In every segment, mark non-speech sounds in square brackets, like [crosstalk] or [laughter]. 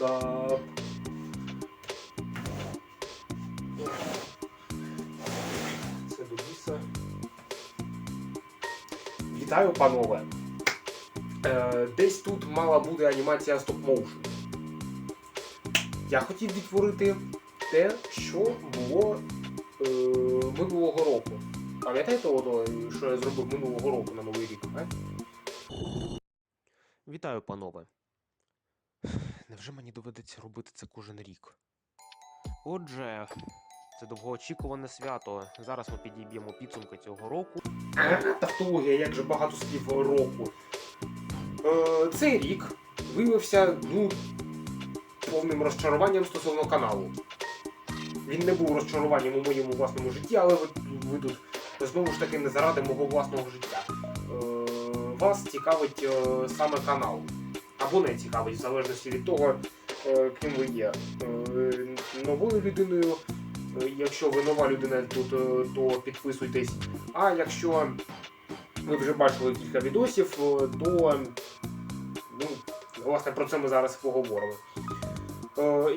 Ватсап. Це до. Вітаю, панове. Е, десь тут мала бути анімація стоп-моушен. Я хотів відтворити те, що було е, минулого року. Пам'ятаєте, що я зробив минулого року на Новий рік? А? Вітаю, панове. Невже мені доведеться робити це кожен рік? Отже, це довгоочікуване свято. Зараз ми підіб'ємо підсумки цього року. Тавтологія, як же багато слів року. Е, цей рік виявився ну, повним розчаруванням стосовно каналу. Він не був розчаруванням у моєму власному житті, але ви, ви тут знову ж таки не заради мого власного життя. Е, вас цікавить е, саме канал. Або не цікавить, в залежності від того, е, ким ви є. Е, новою людиною, е, якщо ви нова людина е, то підписуйтесь. А якщо ви вже бачили кілька відосів, то ну, власне про це ми зараз поговоримо.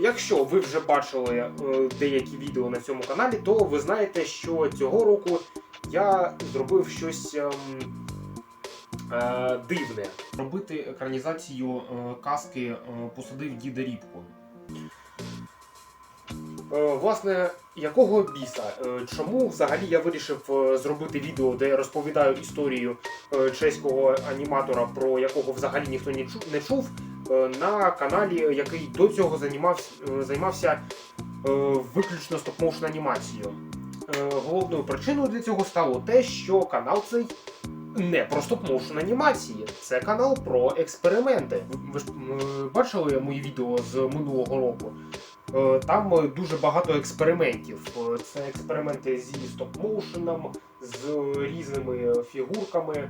Якщо ви вже бачили деякі відео на цьому каналі, то ви знаєте, що цього року я зробив щось ем, е, дивне. Робити екранізацію е, казки е, посадив діда Рібку. Е, Власне, якого біса? Чому взагалі я вирішив зробити відео, де я розповідаю історію чеського аніматора, про якого взагалі ніхто не чу- не чув, на каналі, який до цього займався, займався виключно стоп-моушен анімацією. Головною причиною для цього стало те, що канал цей не про стоп-моушен анімації, це канал про експерименти. Ви ж бачили мої відео з минулого року? Е, Там е, дуже багато експериментів. Е, Це експерименти зі стоп-моушеном, з різними фігурками.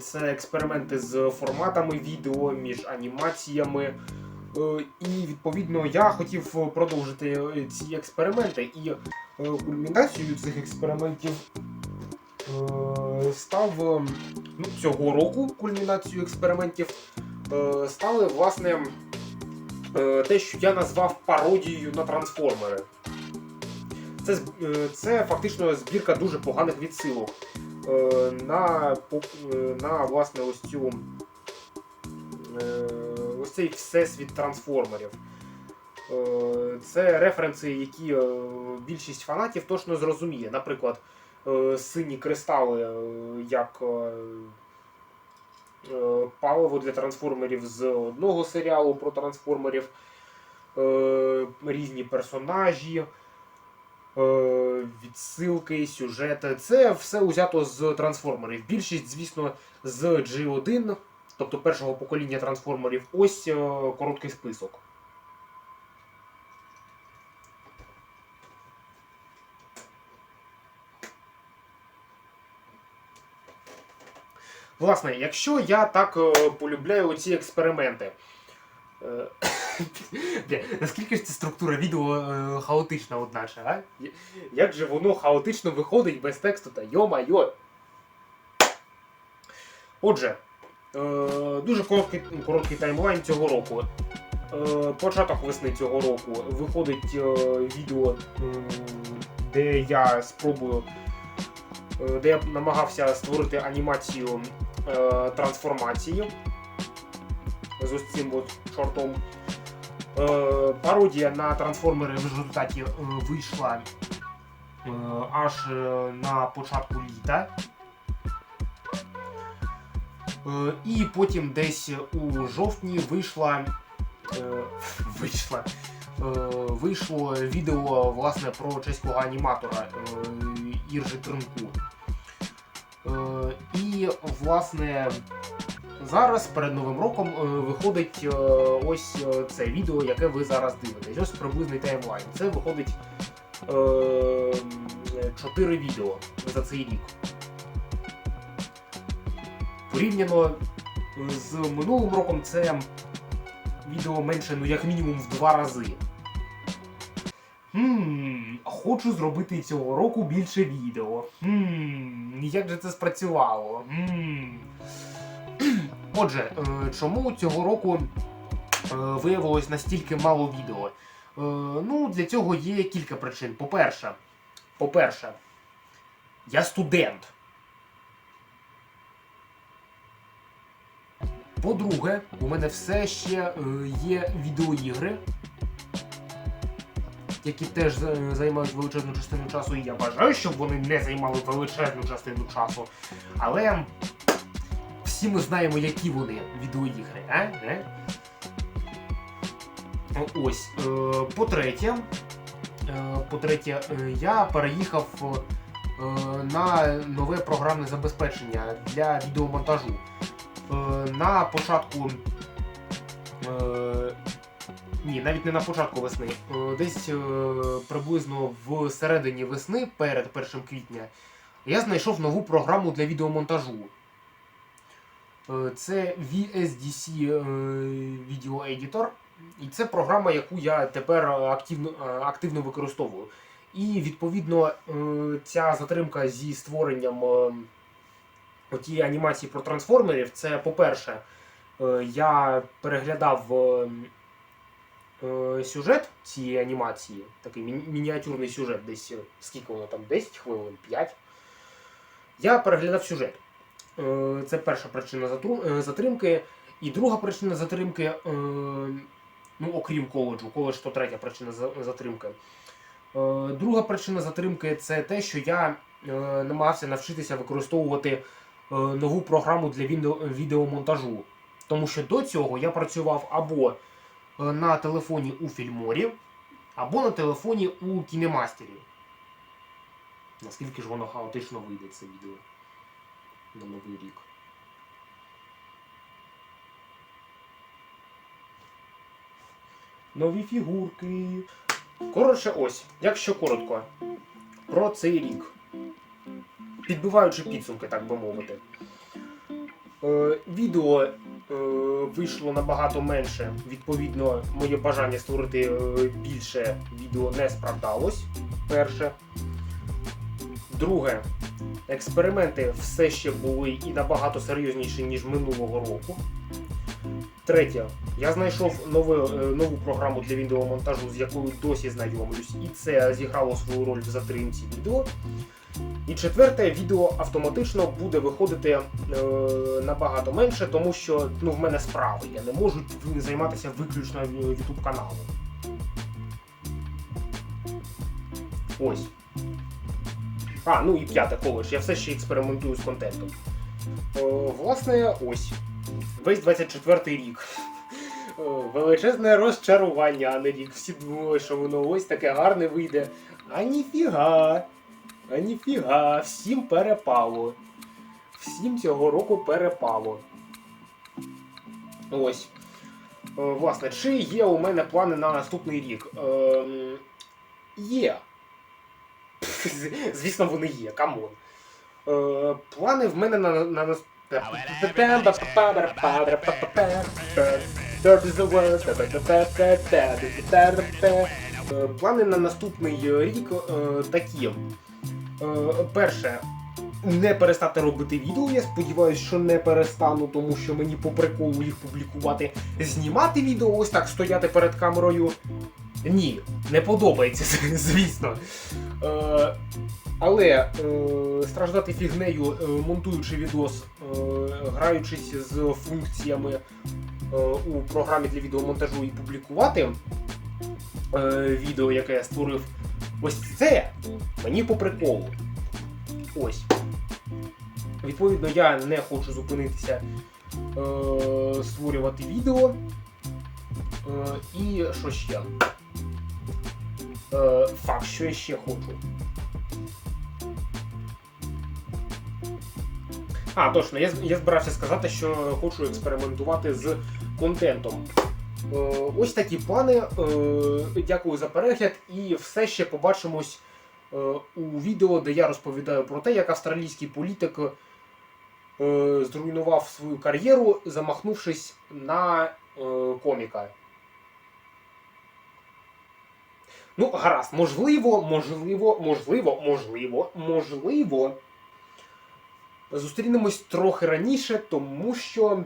Це експерименти з форматами відео, між анімаціями. І відповідно я хотів продовжити ці експерименти. І кульмінацією цих експериментів став е, ну, цього року кульмінацією експериментів е, стали власне е, те, що я назвав пародією на трансформери. Це, е, це фактично збірка дуже поганих відсилок е, на, е, на власне ось цю е, ось цей всесвіт трансформерів. Е, Це референси, які е, більшість фанатів точно зрозуміє. Наприклад, е, сині кристали е, як е, е, паливо для трансформерів з одного серіалу про трансформерів, е, різні персонажі, е, відсилки, сюжети. Це все узято з трансформерів. Більшість, звісно, з G1, тобто першого покоління трансформерів. Ось е, короткий список. Власне, якщо я так е, полюбляю ці експерименти. е, [coughs] Наскільки ж ця структура відео е, хаотична, одначе, а? Як же воно хаотично виходить без тексту та йо-майо. Отже, дуже короткий, короткий таймлайн цього року. Початок весни цього року виходить відео, де я спробую, де я намагався створити анімацію е, трансформації з ось цим от чортом. Е, пародія на трансформери в результаті е, вийшла е, аж е, на початку літа. Е, і потім десь у жовтні вийшла. Е, вийшла. Е, вийшло відео власне про чеського аніматора е, Іржи Тринку. І власне зараз перед новим роком е, виходить е, ось е, це відео, яке ви зараз дивитесь. Ось приблизний таймлайн. Це виходить е, 4 відео за цей рік. Порівняно з минулим роком це відео менше, ну як мінімум в два рази. Хочу зробити цього року більше відео. Хм, як же це спрацювало? Хм. Отже, е, чому цього року виявилось настільки мало відео? Е, ну, для цього є кілька причин. По-перше, по-перше, я студент. По-друге, у мене все ще е, є відеоігри, які теж е, займають величезну частину часу, і я бажаю, щоб вони не займали величезну частину часу. Але всі ми знаємо, які вони відеоігри, а? Е? Ось. Е, по-третє, е, по-третє, е, я переїхав на нове програмне забезпечення для відеомонтажу. На початку. Ні, навіть не на початку весни. Е, десь е, приблизно в середині весни, перед 1 квітня, я знайшов нову програму для відеомонтажу. Е, Це VSDC Video Editor. І це програма, яку я тепер активно, активно використовую. І відповідно ця затримка зі створенням тієї анімації про трансформерів, це, по-перше, я переглядав е, сюжет цієї анімації, такий міні- мініатюрний сюжет, десь е, скільки там, 10 хвилин, 5. Я переглядав сюжет. Е, Це перша причина затримки. І друга причина затримки, ну, окрім коледжу, коледж то третя причина затримки. Друга причина затримки це те, що я намагався навчитися використовувати нову програму для відеомонтажу. Тому що до цього я працював або на телефоні у фільморі, або на телефоні у кінемастері. Наскільки ж воно хаотично вийде це відео на новий рік. Нові фігурки. Коротше, ось, якщо коротко, про цей рік. Підбиваючи підсумки, так би мовити. Е, відео е, вийшло набагато менше. Відповідно, моє бажання створити е, більше відео не справдалось. Перше. Друге, експерименти все ще були і набагато серйозніші, ніж минулого року. Третє, я знайшов нове, е, нову програму для відеомонтажу, з якою досі знайомлюсь, і це зіграло свою роль в затримці відео. І четверте, відео автоматично буде виходити е, набагато менше, тому що ну, в мене справи. Я не можу займатися виключно YouTube каналом. Ось. А, ну і п'яте коледж. Я все ще експериментую з контентом. Е, власне, ось. Весь 24-й рік. О, Величезне розчарування, а не рік. Всі думали, що воно ось таке гарне вийде. А ніфіга. А ніфіга, всім перепало. Всім цього року перепало. Ось. Е, Власне, чи є у мене плани на наступний рік? Ем, є. Звісно, вони є, камон. Е, плани в мене на, на, Е, Плани на наступний рік е, такі. Е, Перше, не перестати робити відео. Я сподіваюся, що не перестану, тому що мені по приколу їх публікувати. Знімати відео, ось так стояти перед камерою. Ні, не подобається, [laughs] звісно. Е, але е, страждати фігнею, е, монтуючи відос, е, граючись з функціями е, у програмі для відеомонтажу і публікувати е, відео, яке я створив, ось це мені по приколу. Ось. Відповідно, я не хочу зупинитися е, створювати відео. Е, і що ще? Е, факт, що я ще хочу. А, точно, я, я збирався сказати, що хочу експериментувати з контентом. Е, ось такі плани. Е, дякую за перегляд і все ще побачимось е, у відео, де я розповідаю про те, як австралійський політик зруйнував свою кар'єру, замахнувшись на коміка. Ну, гаразд, можливо, можливо, можливо, можливо, можливо. Зустрінемось трохи раніше, тому що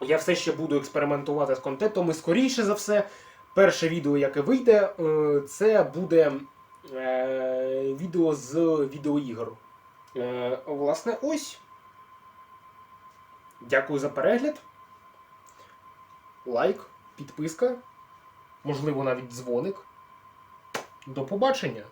Я все ще буду експериментувати з контентом, і скоріше за все, перше відео, яке вийде, е, це буде е, відео з відеоігр. Е, власне, ось. Дякую за перегляд. Лайк, підписка, можливо, навіть дзвоник. До побачення!